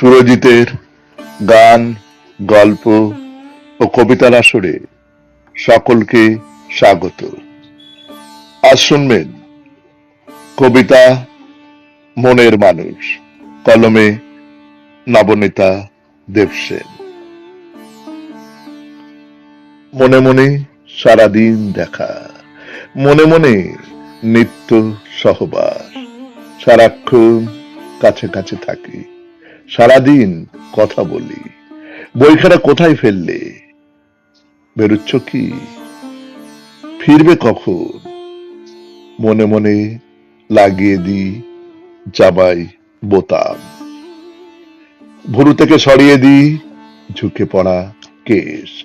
সুরজিতের গান, গল্প ও কবিতার আসরে সকলকে স্বাগত। আজ শুনবেন কবিতা মনের মানুষ, কলমে নবনীতা দেবসেন। মনে মনে সারাদিন দেখা, মনে মনে নিত্য সহবাস, সারাক্ষণ কাছে কাছে থাকি। সারাদিন কথা বলি। বইখানা কোথায় ফেললে? বেরোচ্ছ কি? ফিরবে কখন? মনে মনে লাগিয়ে দি জামাই বোতাম। ভুরু থেকে সরিয়ে দি ঝুঁকে পড়া কেশ।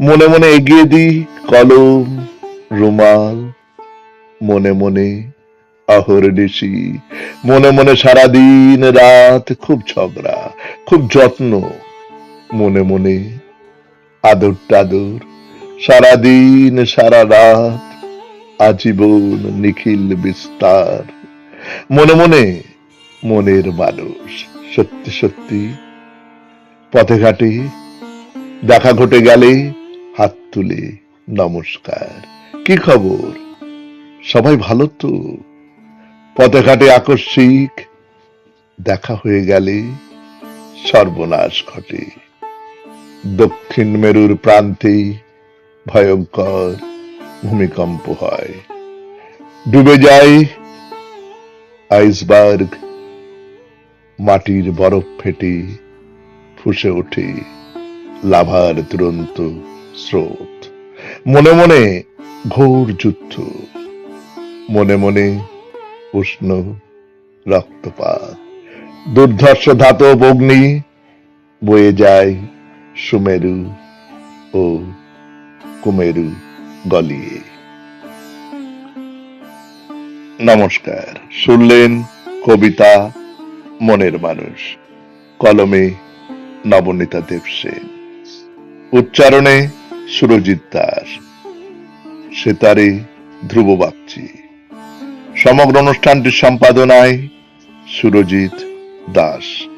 মনে মনে এগিয়ে দি কলম, রুমাল। মনে মনে অহর্নিশি মনে মনে সারাদিন রাত খুব ঝগড়া, খুব যত্ন। মনে মনে আদর টাদর, সারাদিন, সারা রাত আজীবন নিখিল বিস্তার। মনে মনে মনের মানুষ, সত্যি সত্যি। পথে ঘাটে দেখা ঘটে গেলে হাত তুলে নমস্কার। কি খবর? সবাই ভালো তো? পথে ঘাটে আকস্মিক দেখা হয়ে গেলে সর্বনাশ ঘটে। দক্ষিণ মেরুর প্রান্তে ভয়ঙ্কর ভূমিকম্প হয়। ডুবে যায় আইসবার্গ। মাটির বরফ ফেটে ফুসে ওঠে লাভার দুরন্ত স্রোত। মনে মনে ঘোর যুদ্ধ। মনে মনে উষ্ণ রক্তপাত। দুর্ধর্ষ ধাতব অগ্নি বয়ে যায় সুমেরু ও কুমেরু গলিয়ে। নমস্কার, শুনলেন কবিতা মনের মানুষ, কলমে নবনীতা দেব দেবসেন উচ্চারণে সুরজিৎ দাস, সেতারে ধ্রুব বাগচি। সমগ্র অনুষ্ঠানটির সম্পাদনায় সুরজিৎ দাস।